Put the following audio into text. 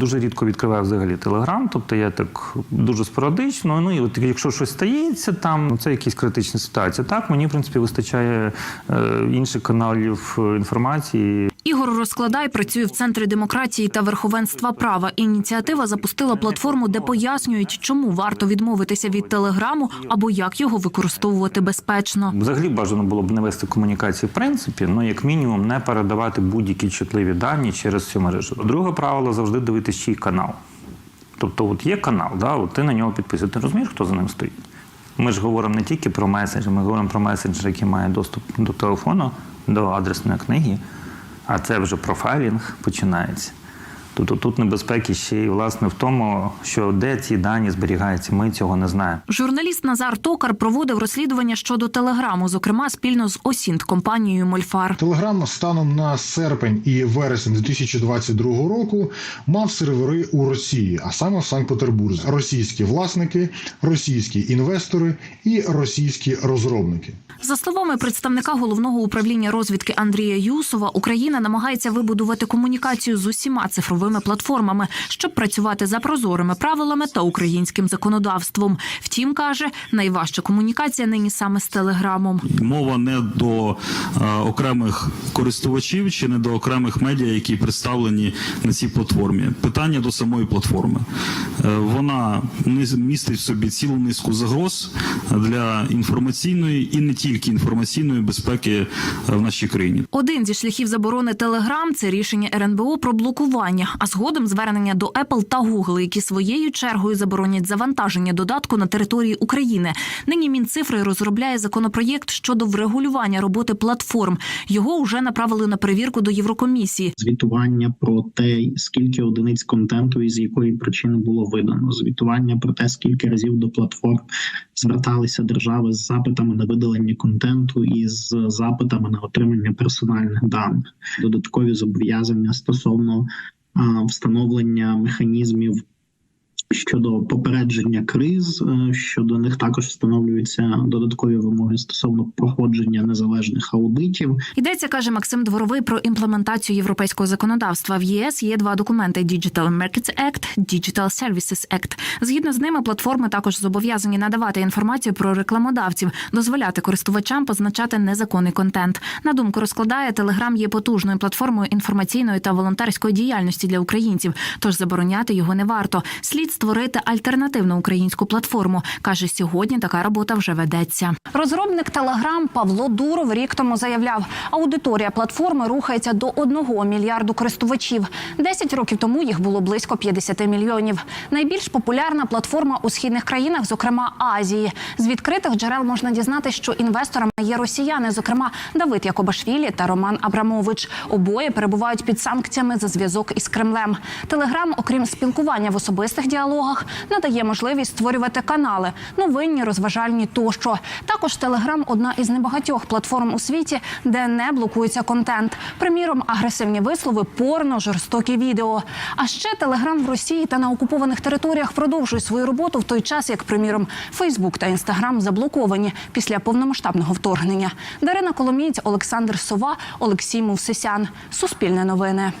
дуже рідко відкриваю взагалі телеграм, тобто я так дуже спорадично. Ну і от якщо щось стається, там ну, це якісь критичні ситуації. Так мені в принципі вистачає е, інших каналів е, інформації. Ігор Розкладай працює в центрі демократії та верховенства права. Ініціатива запустила платформу, де пояснюють, чому варто відмовитися від телеграму або як його використовувати безпечно. Взагалі бажано було б не вести комунікації в принципі, ну як мінімум не передавати будь-які чутливі дані через цю мережу. Друге правило завжди дивитися, чий канал. Тобто, от є канал, да, от ти на нього підписуєш. Ти розумієш, хто за ним стоїть? Ми ж говоримо не тільки про месенджер, ми говоримо про месенджер, який має доступ до телефону, до адресної книги, а це вже профайлінг починається. Тобто тут небезпеки ще й власне в тому, що де ці дані зберігаються, ми цього не знаємо. Журналіст Назар Токар проводив розслідування щодо телеграму, зокрема спільно з Осінт компанією Мольфар. Телеграм станом на серпень і вересень 2022 року мав сервери у Росії, а саме в Санкт-Петербурзі. Російські власники, російські інвестори і російські розробники. За словами представника головного управління розвідки Андрія Юсова, Україна намагається вибудувати комунікацію з усіма цифровими платформами, щоб працювати за прозорими правилами та українським законодавством. Втім, каже, найважча комунікація нині саме з телеграмом. Мова не до е, окремих користувачів чи не до окремих медіа, які представлені на цій платформі. Питання до самої платформи. Е, вона містить в собі цілу низку загроз для інформаційної і не тільки інформаційної безпеки е, в нашій країні. Один зі шляхів заборони Телеграм це рішення РНБО про блокування, а згодом звернення до Apple та Google, які своєю чергою заборонять завантаження додатку на території України. Нині Мінцифри розробляє законопроєкт щодо врегулювання роботи платформ. Його вже направили на перевірку до Єврокомісії. звітування про те, скільки одиниць контенту і з якої причини було видано, звітування про те, скільки разів до платформ зверталися держави з запитами на видалення контенту і з запитами на отримання персональних даних, додаткові зобов'язання стосовно встановлення механізмів. Щодо попередження криз, е, щодо них також встановлюються додаткові вимоги стосовно проходження незалежних аудитів. Йдеться, каже Максим Дворовий, про імплементацію європейського законодавства. В ЄС є два документи: Digital Markets Act, Digital Services Act. Згідно з ними, платформи також зобов'язані надавати інформацію про рекламодавців, дозволяти користувачам позначати незаконний контент. На думку розкладає, Телеграм є потужною платформою інформаційної та волонтерської діяльності для українців, тож забороняти його не варто. Слід створити альтернативну українську платформу. каже, сьогодні така робота вже ведеться. Розробник Телеграм Павло Дуров рік тому заявляв, аудиторія платформи рухається до одного мільярду користувачів. Десять років тому їх було близько 50 мільйонів. Найбільш популярна платформа у східних країнах, зокрема Азії. З відкритих джерел можна дізнатися, що інвесторами є росіяни, зокрема Давид Якобашвілі та Роман Абрамович. Обоє перебувають під санкціями за зв'язок із Кремлем. Телеграм, окрім спілкування в особистих діалогах, надає можливість створювати канали, новинні, розважальні тощо. Також Телеграм одна із небагатьох платформ у світі, де не блокується контент. Приміром, агресивні вислови, порно, жорстокі відео. А ще Телеграм в Росії та на окупованих територіях продовжує свою роботу в той час, як, приміром, Фейсбук та Інстаграм заблоковані після повномасштабного вторгнення. Дарина Коломієць, Олександр Сова, Олексій Мовсисян. Суспільне новини.